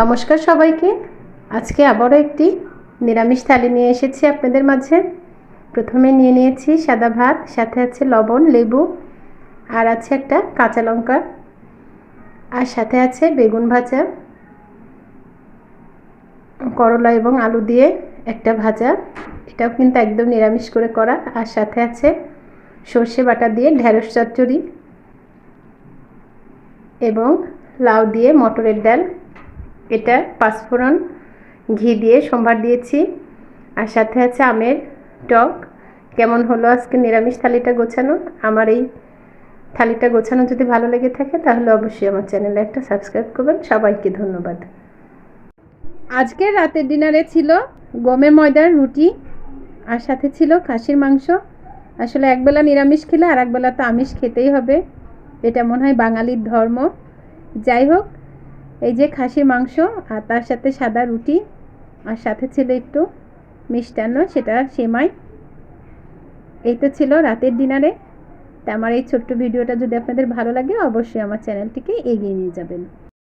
নমস্কার সবাইকে। আজকে আবারও একটি নিরামিষ থালি নিয়ে এসেছি আপনাদের মাঝে। প্রথমে নিয়ে নিয়েছি সাদা ভাত, সাথে আছে লবণ, লেবু, আর আছে একটা কাঁচা লঙ্কা, আর সাথে আছে বেগুন ভাজা, করলা এবং আলু দিয়ে একটা ভাজা। এটাও কিন্তু একদম নিরামিষ করে করা। আর সাথে আছে সর্ষে বাটা দিয়ে ঢেঁড়স চচ্চড়ি এবং লাউ দিয়ে মটরের ডাল। এটা পাঁচফোড়ন ঘি দিয়ে সম্ভার দিয়েছি। আর সাথে আছে আমের টক। কেমন হলো আজকে নিরামিষ থালিটা গোছানো? আমার এই থালিটা গোছানো যদি ভালো লেগে থাকে, তাহলে অবশ্যই আমার চ্যানেলে একটা সাবস্ক্রাইব করবেন। সবাইকে ধন্যবাদ। আজকে রাতের ডিনারে ছিল গমের ময়দার রুটি, আর সাথে ছিল খাসির মাংস। আসলে একবেলা নিরামিষ খেলে আর একবেলা তো আমিষ খেতেই হবে। এটা মনে হয় বাঙালির ধর্ম। যাই হোক এই যে খাসির মাংস আর তার সাথে সাদা রুটি আর সাথে ছিল একটু মিষ্টান্ন, সেটা সেমাই। এই তো ছিল রাতের ডিনারে। তা আমার এই ছোট্ট ভিডিওটা যদি আপনাদের ভালো লাগে, অবশ্যই আমার চ্যানেলটিকে এগিয়ে নিয়ে যাবেন।